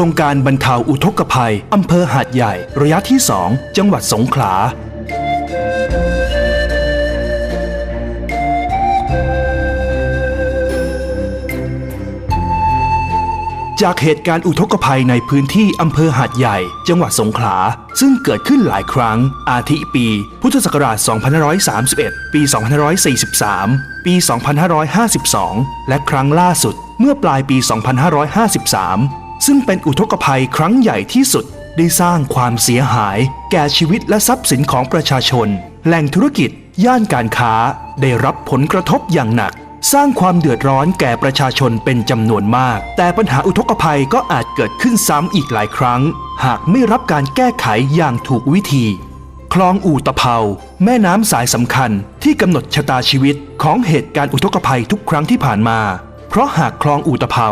ครงการบรรเทาอุทกภัย อำเภอหาดใหญ่ ระยะที่ 2 จังหวัดสงขลา จากเหตุการณ์อุทกภัยในพื้นที่อำเภอหาดใหญ่ จังหวัดสงขลา ซึ่งเกิดขึ้นหลายครั้ง อาทิปี พุทธศักราช 2531 ปี 2543 ปี 2552 และครั้งล่าสุดเมื่อปลายปี 2553 ซึ่งเป็นอุทกภัยครั้งใหญ่ที่สุดได้สร้างความเสียหายแก่ชีวิตและทรัพย์สินของประชาชน แหล่งธุรกิจ ย่านการค้า ได้รับผลกระทบอย่างหนัก สร้างความเดือดร้อนแก่ประชาชนเป็นจำนวนมาก แต่ปัญหาอุทกภัยก็อาจเกิดขึ้นซ้ำอีกหลายครั้ง หากไม่รับการแก้ไขอย่างถูกวิธี คลองอู่ตะเภา แม่น้ำสายสำคัญที่กำหนดชะตาชีวิตของเหตุการณ์อุทกภัยทุกครั้งที่ผ่านมา เพราะหากคลองอู่ตะเภา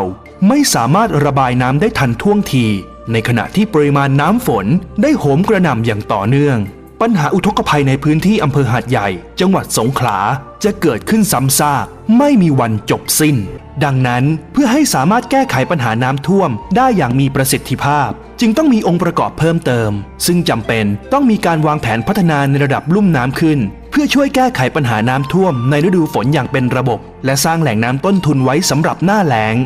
ไม่สามารถระบายน้ำได้ทันท่วงที ในขณะที่ปริมาณน้ำฝนได้โหมกระหน่ำอย่างต่อเนื่อง ปัญหาอุทกภัยในพื้นที่อำเภอหาดใหญ่ จังหวัดสงขลาจะเกิดขึ้นซ้ำซากไม่มีวันจบสิ้น ดังนั้นเพื่อให้สามารถแก้ไขปัญหาน้ำท่วมได้อย่างมีประสิทธิภาพ จึงต้องมีองค์ประกอบเพิ่มเติม ซึ่งจำเป็นต้องมีการวางแผนพัฒนาในระดับลุ่มน้ำขึ้น เพื่อช่วยแก้ไขปัญหาน้ำท่วมในฤดูฝนอย่างเป็นระบบ และสร้างแหล่งน้ำต้นทุนไว้สำหรับหน้าแล้ง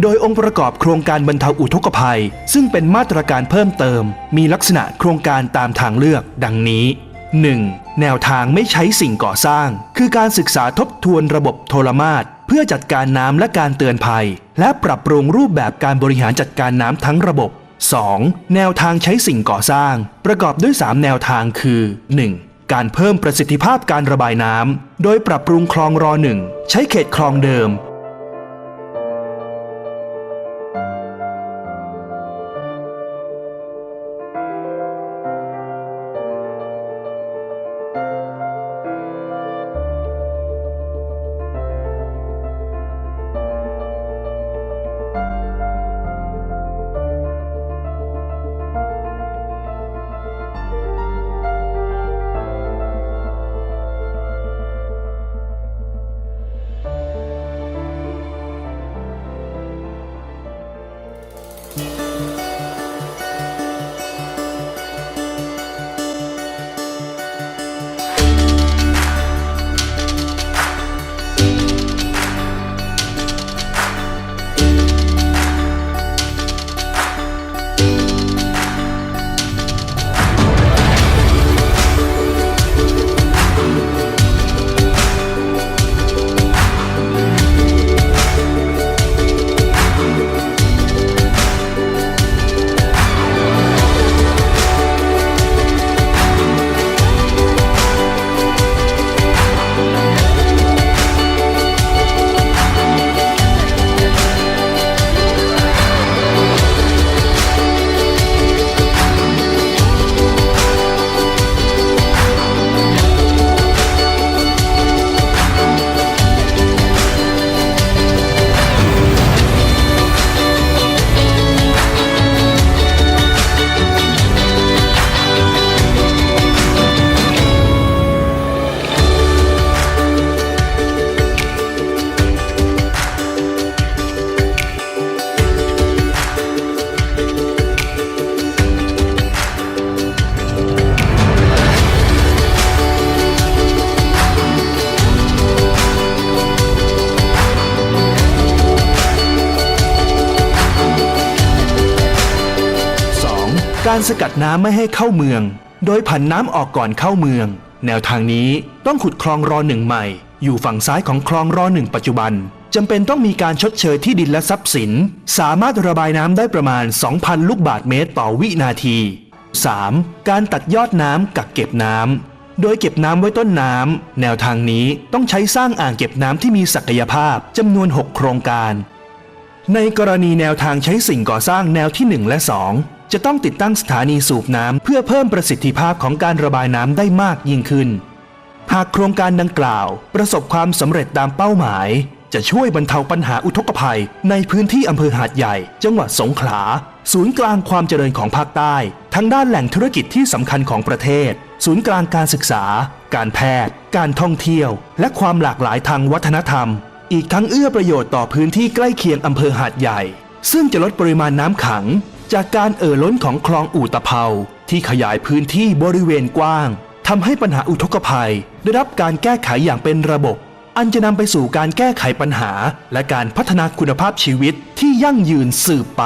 โดยองค์ประกอบโครงการบรรเทาอุทกภัย ซึ่งเป็นมาตรการเพิ่มเติม มีลักษณะโครงการตามทางเลือก ดังนี้ 1. แนวทางไม่ใช้สิ่งก่อสร้าง คือการศึกษาทบทวนระบบโทรมาตเพื่อจัดการน้ำและการเตือนภัย และปรับปรุงรูปแบบการบริหารจัดการน้ำทั้งระบบ 2. แนวทางใช้สิ่งก่อสร้าง ประกอบด้วย 3 แนวทางคือ 1. การเพิ่มประสิทธิภาพการระบายน้ำโดยปรับปรุงคลองรอหนึ่งใช้เขตคลองเดิม การสกัดน้ำไม่ให้เข้าเมือง โดยผันน้ำออกก่อนเข้าเมือง แนวทางนี้ต้องขุดคลองรอหนึ่งใหม่ อยู่ฝั่งซ้ายของคลองรอหนึ่งปัจจุบันจำเป็นต้องมีการชดเชยที่ดินและทรัพย์สิน สามารถระบายน้ำได้ประมาณ 2,000 ลูกบาทเมตรต่อวินาที 3. การตัดยอดน้ำกักเก็บน้ำ โดยเก็บน้ำไว้ต้นน้ำ แนวทางนี้ต้องใช้สร้างอ่างเก็บน้ำที่มีศักยภาพจำนวน 6 โครงการ ในกรณีแนวทางใช้สิ่งก่อสร้างแนวที่ 1 และ 2 จะต้องติดตั้งสถานีสูบน้ำเพื่อเพิ่มประสิทธิภาพของการระบายน้ำได้มากยิ่งขึ้น หากโครงการดังกล่าวประสบความสำเร็จตามเป้าหมาย จะช่วยบรรเทาปัญหาอุทกภัย ในพื้นที่อำเภอหาดใหญ่ จังหวัดสงขลา ศูนย์กลางความเจริญของภาคใต้ ทั้งด้านแหล่งธุรกิจที่สำคัญของประเทศ ศูนย์กลางการศึกษา การแพทย์ การท่องเที่ยว และความหลากหลายทางวัฒนธรรม อีกทั้งเอื้อประโยชน์ต่อพื้นที่ใกล้เคียงอำเภอหาดใหญ่ ซึ่งจะลดปริมาณน้ำขัง จากการเอ่อล้นของคลองอู่ตะเภาที่ขยายพื้นที่บริเวณกว้างทำให้ปัญหาอุทกภัย ได้รับการแก้ไขอย่างเป็นระบบ อันจะนำไปสู่การแก้ไขปัญหา และการพัฒนาคุณภาพชีวิตที่ยั่งยืนสืบไป